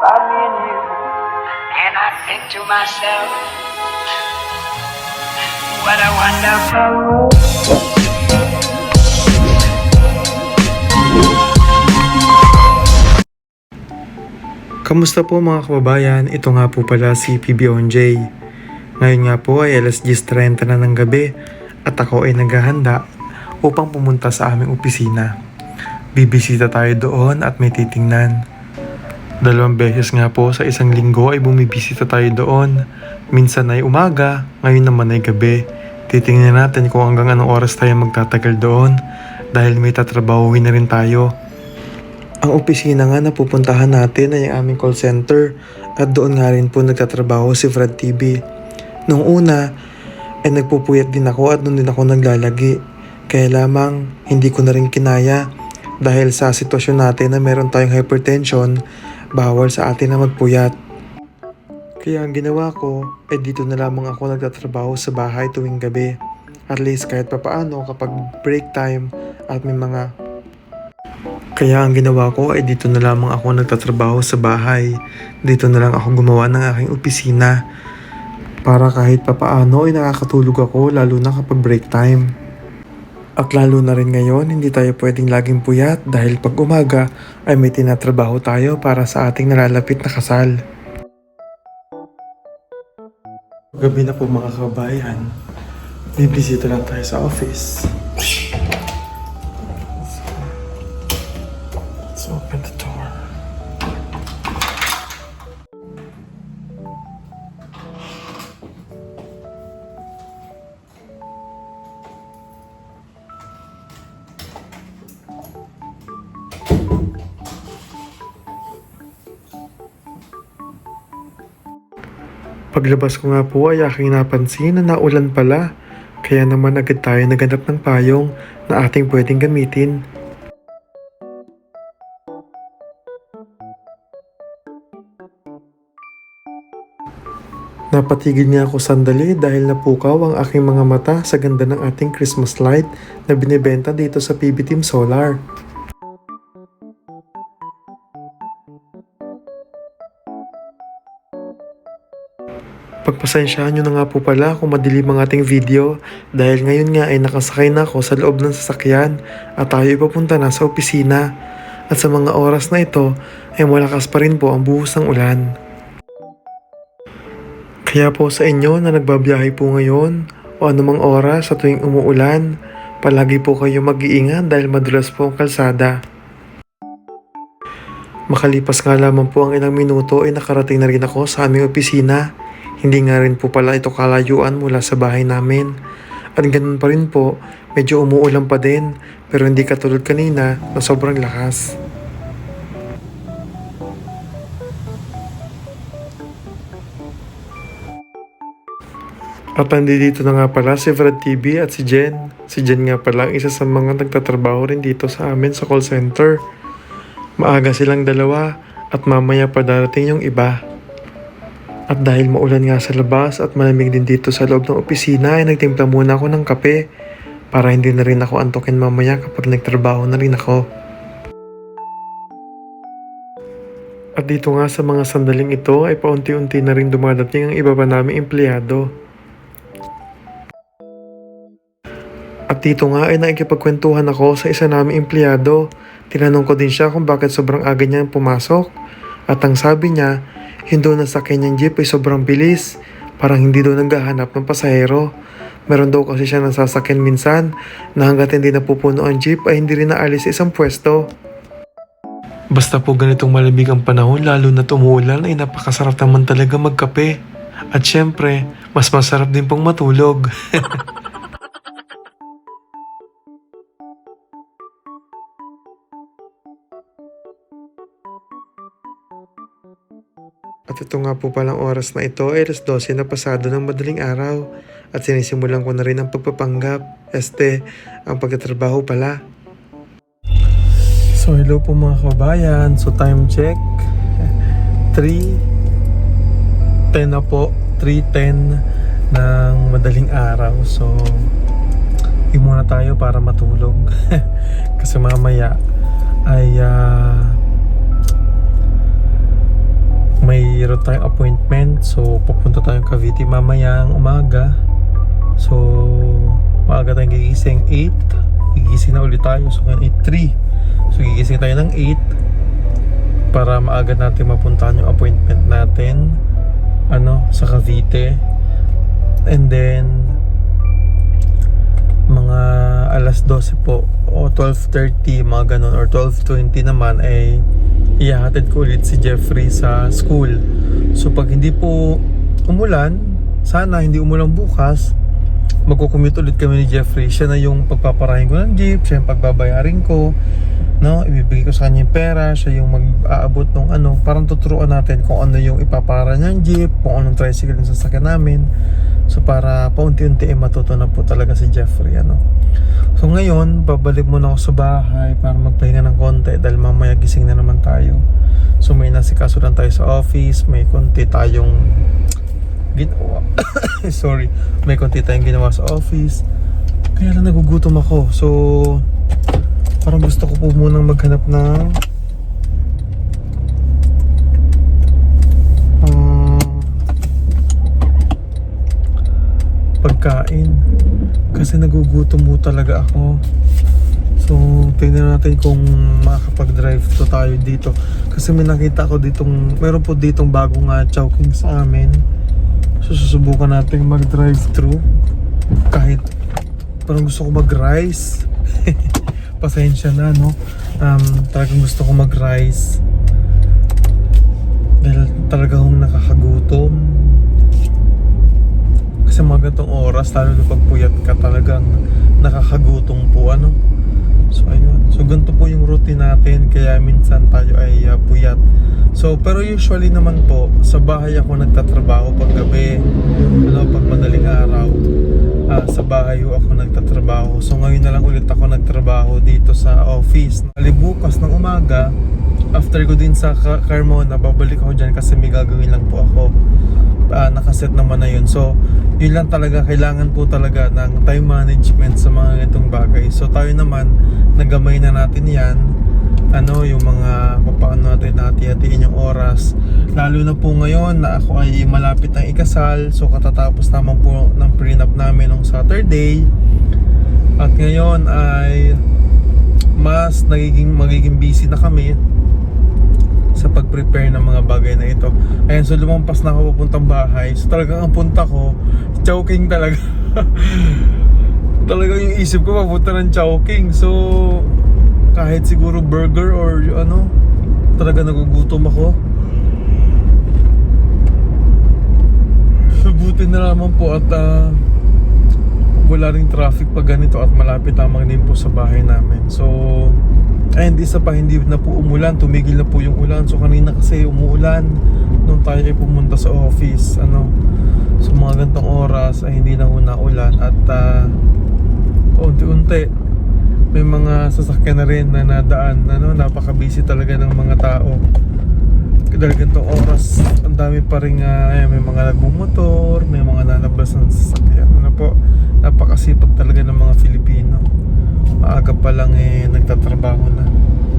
about me and you. And I think to myself, what a wonderful world. Kamusta po mga kababayan? Ito nga po pala si PBONJ. Ngayon nga po ay alas 10.30 na ng gabi at ako ay naghahanda upang pumunta sa aming opisina. Bibisita tayo doon at may titingnan. Dalawang beses nga po sa isang linggo ay bumibisita tayo doon. Minsan ay umaga, ngayon naman ay gabi. Titingnan natin kung hanggang anong oras tayo magtatagal doon dahil may tatrabahuhin na rin tayo. Ang opisina nga na pupuntahan natin ay ang aming call center at doon nga rin po nagtatrabaho si Fred TV. Nung una ay nagpupuyat din ako at doon din ako naglalagi. Kaya lamang hindi ko na rin kinaya dahil sa sitwasyon natin na meron tayong hypertension, bawal sa atin na magpuyat. Kaya ang ginawa ko ay dito na lamang ako nagtatrabaho sa bahay tuwing gabi. At least kahit papaano kapag break time at may mga kaya ang ginawa ko ay dito na lamang ako nagtatrabaho sa bahay. Dito na lang ako gumawa ng aking opisina. Para kahit papaano ay nakakatulog ako lalo na kapag break time. At lalo na rin ngayon, hindi tayo pwedeng laging puyat dahil pag umaga ay may tinatrabaho tayo para sa ating nalalapit na kasal. Gabi na po mga kabayan. Bibisita lang tayo sa office. Paglabas ko nga po ay aking napansin na naulan pala. Kaya naman agad tayo naganap ng payong na ating pwedeng gamitin Napatigil niya ako sandali dahil napukaw ang aking mga mata sa ganda ng ating Christmas light na binibenta dito sa PB Team Solar. Pagpasensyahan nyo na nga po pala kung madilim ang ating video dahil ngayon nga ay nakasakay na ako sa loob ng sasakyan at tayo ipapunta na sa opisina. At sa mga oras na ito ay malakas pa rin po ang buhos ng ulan. Kaya po sa inyo na nagbabiyahe po ngayon o anumang oras sa tuwing umuulan, palagi po kayo mag-iingat dahil madulas po ang kalsada. Makalipas nga lamang po ang ilang minuto ay nakarating na rin ako sa aming opisina. Hindi nga rin po pala ito kalayuan mula sa bahay namin. At ganun pa rin po, medyo umuulan pa din pero hindi katulad kanina na sobrang lakas. At nandito na nga pala si Fred TV at si Jen. Si Jen nga pala ang isa sa mga nagtatrabaho rin dito sa amin sa call center. Maaga silang dalawa at mamaya pa darating yung iba. At dahil maulan nga sa labas at malamig din dito sa loob ng opisina ay nagtimpla muna ako ng kape para hindi na rin ako antokin mamaya kapag nagtrabaho na rin ako. At dito nga sa mga sandaling ito ay paunti-unti na rin dumadating ang iba pa naming empleyado. At dito nga ay nakikipagkwentuhan ako sa isa naming empleyado. Tinanong ko din siya kung bakit sobrang aga niya pumasok. At ang sabi niya, yung doon sa kanyang jeep ay sobrang bilis. Parang hindi daw naghahanap ng pasahero. Meron daw kasi siya nasasakyan minsan na hanggat hindi napupuno ang jeep ay hindi rin naalis sa isang pwesto. Basta po ganitong malamig ang panahon lalo na tumuulan ay napakasarap naman talaga magkape. At syempre, mas masarap din pong matulog. At ito nga po palang oras na ito ay alas 12 na pasado ng madaling araw at sinisimulan ko na rin ang pagpapanggap. Este, ang pagtatrabaho pala. So hello po mga kabayan. So time check. 3.10 na po. 3.10 ng madaling araw. So hindi muna tayo para matulog. Kasi mamaya ay ah, mayroon tayong appointment. So, pupunta tayong Cavite mamayang umaga. So, maaga tayong gigising 8. Gigising na ulit tayo. So, ngayon 8.3. So, gigising tayo ng 8 para maaga natin mapuntahan yung appointment natin ano sa Cavite and then mga alas 12 po o 12.30 mga ganun or 12.20 naman ay ihahatid ko ulit si Jeffrey sa school. So pag hindi po umulan sana hindi umulan bukas magkukumute ulit kami ni Jeffrey. Siya na yung pagpaparahin ko ng jeep siya yung pagbabayarin ko no? Ibibigay ko sa kanya yung pera siya yung mag-aabot ng ano parang tuturuan natin kung ano yung ipapara niyang jeep kung anong tricycle yung sasakyan namin. So para paunti-unti eh, matuto na po talaga si Jeffrey ano so ngayon babalik muna ako sa bahay para magpahinga ng konti dahil mamaya gising na naman tayo. So may nasikaso lang tayo sa office. May konti tayong ginawa. Sorry. May konti tayong ginawa sa office. Kaya lang nagugutom ako. So Parang gusto ko po munang maghanap ng ah, pagkain. Kasi nagugutom mo talaga ako. So, tingnan natin kung makakapag-drive to tayo dito. Kasi may nakita ko ditong, meron po ditong bagong uh, chowking sa amin. So, susubukan natin mag-drive through. Kahit parang gusto ko mag-rice. pasensya na no um, talagang gusto ko mag rice dahil talagang nakakagutom kasi mga ganitong oras lalo na pag puyat ka talagang nakakagutom po ano so ayun so ganito po yung routine natin kaya minsan tayo ay uh, puyat so pero usually naman po sa bahay ako nagtatrabaho pag gabi ano pag madaling araw Ah, sa bahay ho ako nagtatrabaho. So ngayon na lang ulit ako nagtrabaho dito sa office. Alibukas ng umaga, after ko din sa Ca- Carmona, babalik ako dyan kasi may gagawin lang po ako. Ah, nakaset naman na yun. So, yun lang talaga, kailangan po talaga ng time management sa mga ganitong bagay. So tayo naman, nagamay na natin yan ano yung mga paano natin hati-hatiin yung oras lalo na po ngayon na ako ay malapit ng ikasal so katatapos naman po ng prenup namin nung Saturday at ngayon ay mas nagiging magiging busy na kami sa pag-prepare ng mga bagay na ito. Ayan, so lumampas na ako papuntang bahay. So talagang ang punta ko, Chowking talaga. talagang yung isip ko papunta ng Chowking. So, kahit siguro burger or ano, talaga nagugutom ako. So, buti na lamang po at ah, wala ring traffic pag ganito at malapit lamang din po sa bahay namin. So, ay hindi sa pa hindi na po umulan, tumigil na po yung ulan. So kanina kasi umuulan nung tayo ay pumunta sa office, ano. So mga gantong oras ay hindi na ho ulan at uh, unti-unti may mga sasakyan na rin na nadaan, ano, napaka-busy talaga ng mga tao. Dahil ganitong oras, ang dami pa rin uh, may mga nagmumotor, may mga nalabas ng sasakyan. Ano po, napakasipag talaga ng mga Filipino. Maaga pa lang eh, nagtatrabaho na.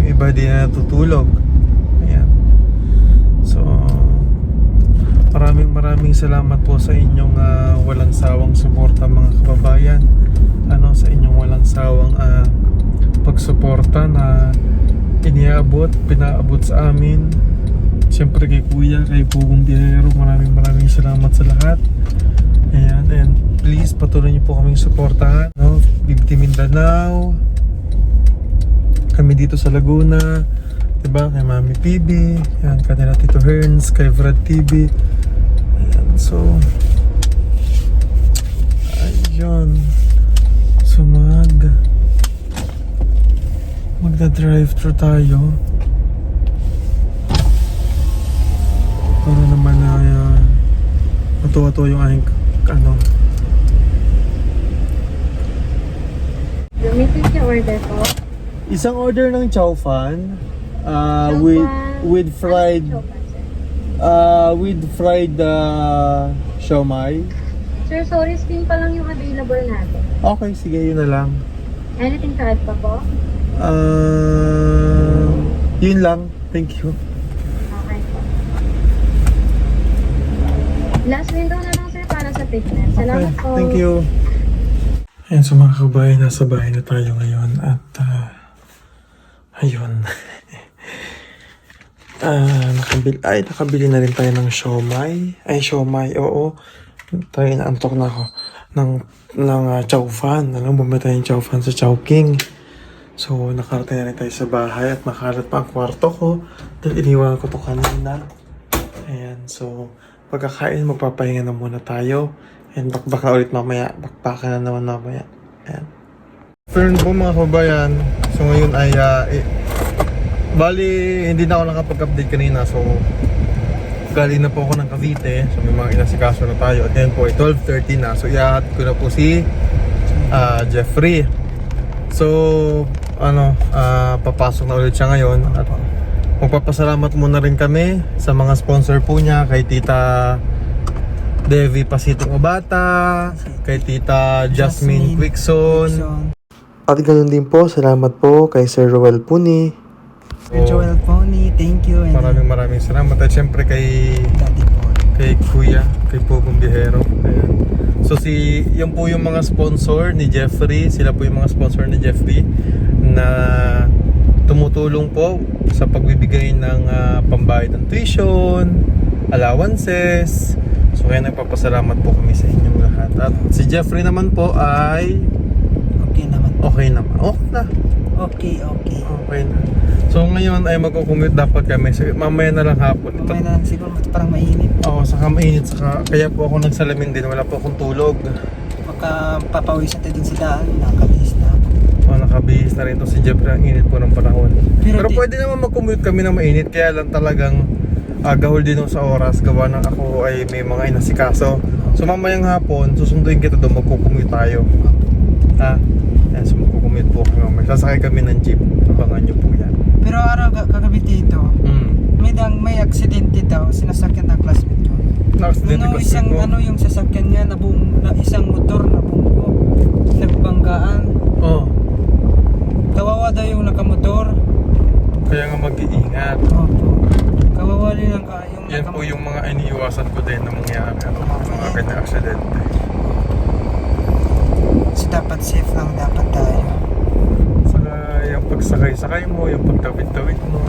Yung iba di na natutulog. Ayan. So, maraming maraming salamat po sa inyong ah, walang sawang suporta mga kababayan. Ano, sa inyong walang sawang ah, pagsuporta na iniabot, pinaabot sa amin. Siyempre kay Kuya, kay Pugong Biyahero, maraming maraming salamat sa lahat. Ayan, and please patuloy niyo po kaming suportahan. No? Bibiti Mindanao, kami dito sa Laguna, diba? Kay Mami PB, yan, kanila Tito Hearns, kay Vrad TV. Ayan, so, ayun. So, mag, magda-drive through tayo. Para naman na uh, matuwa-tuwa yung aking ano, Limited siya order po. Isang order ng chow fan uh, with with fried uh, with fried uh, siomai. Sir, sorry, steam pa lang yung available natin. Okay, sige, yun na lang. Anything to add pa po? Uh, yun lang. Thank you. Okay po. Last window na lang, sir, para sa pigment. Salamat Okay, po. thank you. Ayan, so mga kabayan, nasa bahay na tayo ngayon at ah, ayun. Ah, nakabili, ay, nakabili na rin tayo ng siomay. Ay, siomay, oo. Tayo inaantok na ako ng, ng uh, chow fan. Alam, bumili tayo ng chow fan sa Chow King. So, nakarating na rin tayo sa bahay at makalat pa ang kwarto ko dahil iniwan ko to kanina. Ayan, so, pagkakain, magpapahinga na muna tayo. And bakbaka ulit mamaya. Bakbaka na naman mamaya. Ayan. Turn po mga kabayan. So, ngayon ay, eh, bali, hindi na ako nakapag-update kanina. So, galing na po ako ng Cavite. So, may mga inasikaso na tayo. At ngayon po ay 12.30 na. So, iahat ko na po si ah, Jeffrey. So, ano, ah, papasok na ulit siya ngayon. At magpapasalamat muna rin kami sa mga sponsor po niya. Kay Tita Devi Pasitong Obata, kay Tita Jasmine, Jasmine Quickson. So, At ganoon din po, salamat po kay Sir Roel Puni. Sir Joel Pony, thank you. And Maraming maraming salamat. At syempre kay Daddy kay Kuya, kay Pogong Bihero. Ayan. So si, yan po yung mga sponsor ni Jeffrey, sila po yung mga sponsor ni Jeffrey na tumutulong po sa pagbibigay ng ah, pambayad ng tuition, allowances. So kaya nagpapasalamat po kami sa inyong lahat. At si Jeffrey naman po ay Okay naman. okay naman. Okay na. Okay, okay. Okay na. So ngayon ay magko-commute dapat kami. So, mamaya na lang hapon. Ito, Mamaya na lang siguro parang mainit. Oo, saka mainit, saka kaya po ako nagsalamin din, wala po akong tulog. Baka papawisan tayo din sa daan. Nakakabihis na ako. O, nakabihis na rin to si Jeffrey, ang init po ng panahon. Pero, Pero di- pwede naman mag-commute kami na mainit, kaya lang talagang uh, gahol din ako sa oras, gawa ng ako ay may mga inasikaso. So mamayang hapon, susunduin kita doon, magko-commute tayo. Ha? Yan, so magko-commute po kami mamaya. Sasakay kami ng jeep, abangan nyo po yan. Pero araw ka- kagabi dito, Hmm. may dang may aksidente daw, sinasakyan ng classmate ko. Ano, classmate isang, mo? ano yung sasakyan niya, nabung, na, isang motor na bungko, nagbanggaan. Oo. Kawawa daw yung nakamotor. Kaya nga mag-iingat. Opo. Kawawa rin ang ka, yung Yan po nakamotor. yung mga iniiwasan ko din na mangyari. Ano, mga ganyang aksidente. So, dapat safe lang dapat tayo. Saka yung pagsakay-sakay mo, yung pagtawid-tawid mo.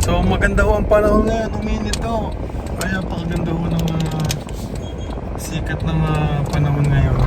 So maganda ho ang panahon ngayon, uminit ho. Kaya pakaganda ho ng ah, sikat ng ah, panahon ngayon.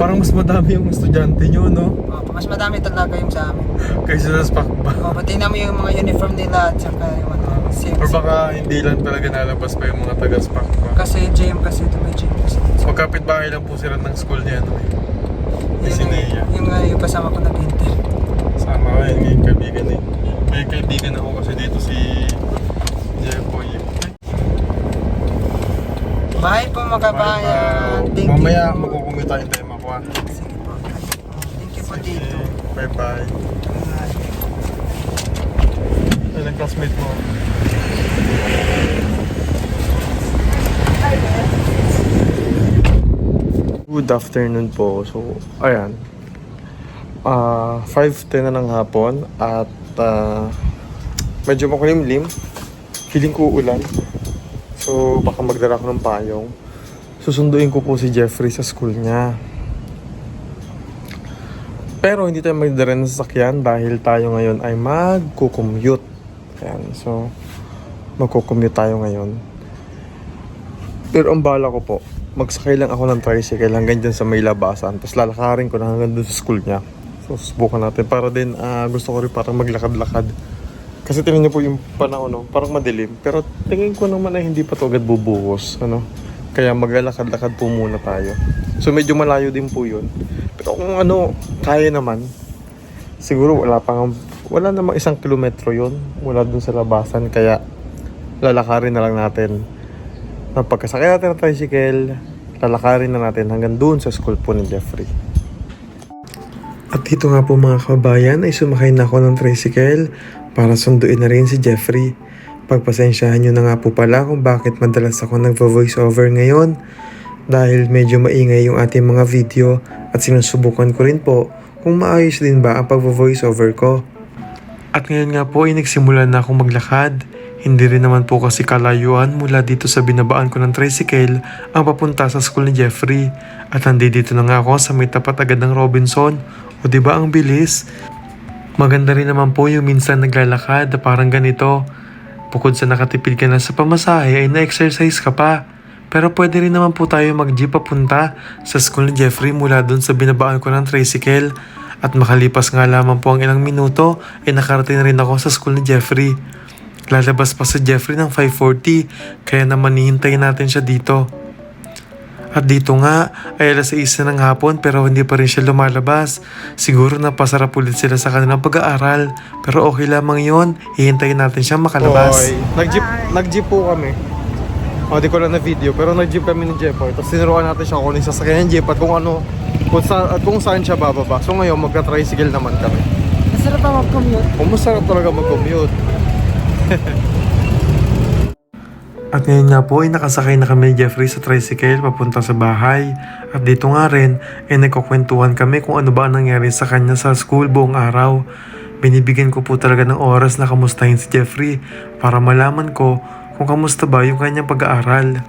Parang mas madami yung estudyante nyo, no? Opo, mas madami talaga yung sa amin. Kaysa sa SPACBA. Opo, tingnan mo yung mga uniform nila at saka yung ano, safe. Or baka hindi lang talaga nalabas pa yung mga taga-SPACBA. Kasi GM kasi ito may GM kasi. Magkapit bahay lang po sila ng school niya, no? Ni Yun, Sinea. yung, uh, yung kasama ko nag-inter. Sama ko yun, yung kaibigan eh. May kaibigan ako kasi dito si Jeboy. Bye po mga kabayan. Thank Mamaya you. magkukumita tayo tayo makuha. Sige po. Thank you po dito. Bye bye. Bye. Ano ang classmate mo? Good afternoon po. So, ayan. Ah, 5.10 na ng hapon at ah, medyo makulimlim. Feeling ko ulan. So, baka magdala ko ng payong. Susunduin ko po si Jeffrey sa school niya. Pero hindi tayo magdala ng sasakyan dahil tayo ngayon ay magko-commute. Ayan, so magko-commute tayo ngayon. Pero ang bala ko po, magsakay lang ako ng tricycle hanggang dyan sa may labasan. Tapos lalakarin ko na hanggang dun sa school niya. So susubukan natin. Para din, ah, gusto ko rin parang maglakad-lakad. Kasi tingnan niyo po yung panahon, no? parang madilim. Pero tingin ko naman ay hindi pa to agad bubuhos. Ano? Kaya maglalakad-lakad po muna tayo. So medyo malayo din po yun. Pero kung ano, kaya naman. Siguro wala pang wala namang isang kilometro yun. Wala dun sa labasan. Kaya lalakarin na lang natin. Nang pagkasakay natin ng tricycle, lalakarin na natin hanggang dun sa school po ni Jeffrey. At dito nga po mga kabayan ay sumakay na ako ng tricycle para sunduin na rin si Jeffrey. Pagpasensyahan nyo na nga po pala kung bakit madalas ako nagvo-voice over ngayon dahil medyo maingay yung ating mga video at sinusubukan ko rin po kung maayos din ba ang pagvo-voice over ko. At ngayon nga po ay nagsimula na akong maglakad. Hindi rin naman po kasi kalayuan mula dito sa binabaan ko ng tricycle ang papunta sa school ni Jeffrey. At nandito na nga ako sa may tapat agad ng Robinson. O di ba ang bilis? Maganda rin naman po yung minsan naglalakad na parang ganito. Bukod sa nakatipid ka na sa pamasahe ay na-exercise ka pa. Pero pwede rin naman po tayo mag-jeep papunta sa school ni Jeffrey mula dun sa binabaan ko ng tricycle. At makalipas nga lamang po ang ilang minuto ay nakarating na rin ako sa school ni Jeffrey. Lalabas pa si Jeffrey ng 5.40 kaya naman hihintayin natin siya dito. At dito nga ay alas 6 na ng hapon pero hindi pa rin siya lumalabas. Siguro napasarap ulit sila sa kanilang pag-aaral. Pero okay lamang yon hihintayin natin siya makalabas. Nag-jeep, nag-jeep po kami. O, di ko lang na video pero nag-jeep kami ni Jeffoy. Tapos tinuruan natin siya kung ano yung sasakyan ng jeep at kung ano, kung, sa, at kung saan siya bababa. So ngayon magka-tricycle naman kami. Masarap pa mag-commute. Kung masarap talaga mag-commute. At ngayon nga po ay nakasakay na kami ni Jeffrey sa tricycle papunta sa bahay. At dito nga rin ay nagkukwentuhan kami kung ano ba ang nangyari sa kanya sa school buong araw. Binibigyan ko po talaga ng oras na kamustahin si Jeffrey para malaman ko kung kamusta ba yung kanyang pag-aaral.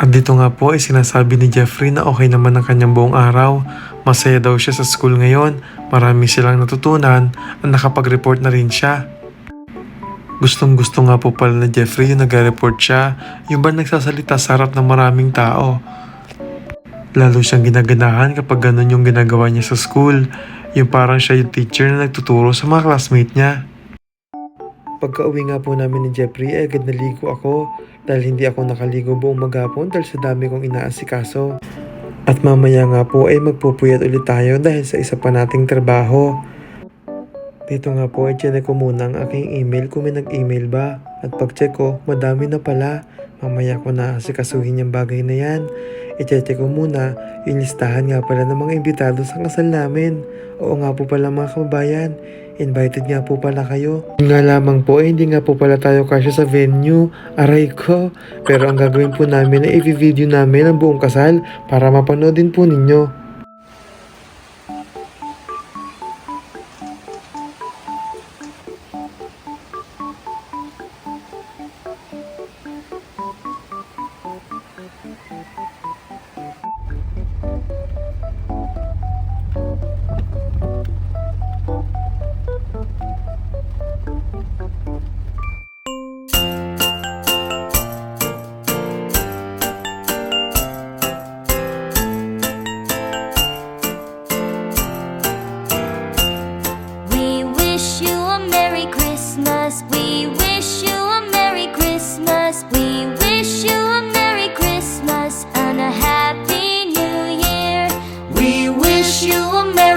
At dito nga po ay sinasabi ni Jeffrey na okay naman ang kanyang buong araw. Masaya daw siya sa school ngayon. Marami silang natutunan at nakapag-report na rin siya. Gustong gusto nga po pala na Jeffrey yung nag-report siya, yung ba nagsasalita sa harap ng maraming tao. Lalo siyang ginaganahan kapag ganun yung ginagawa niya sa school, yung parang siya yung teacher na nagtuturo sa mga classmate niya. Pagka uwi nga po namin ni Jeffrey ay agad naligo ako dahil hindi ako nakaligo buong maghapon dahil sa dami kong inaasikaso. At mamaya nga po ay magpupuyat ulit tayo dahil sa isa pa nating trabaho. Dito nga po ay check ko muna ang aking email kung may nag-email ba. At pag check ko, madami na pala. Mamaya ko na asikasuhin yung bagay na yan. I-check ko muna yung listahan nga pala ng mga imbitado sa kasal namin. Oo nga po pala mga kababayan. Invited nga po pala kayo. Yun nga lamang po, eh, hindi nga po pala tayo kasya sa venue. Aray ko. Pero ang gagawin po namin ay i-video namin ang buong kasal para mapanood din po ninyo.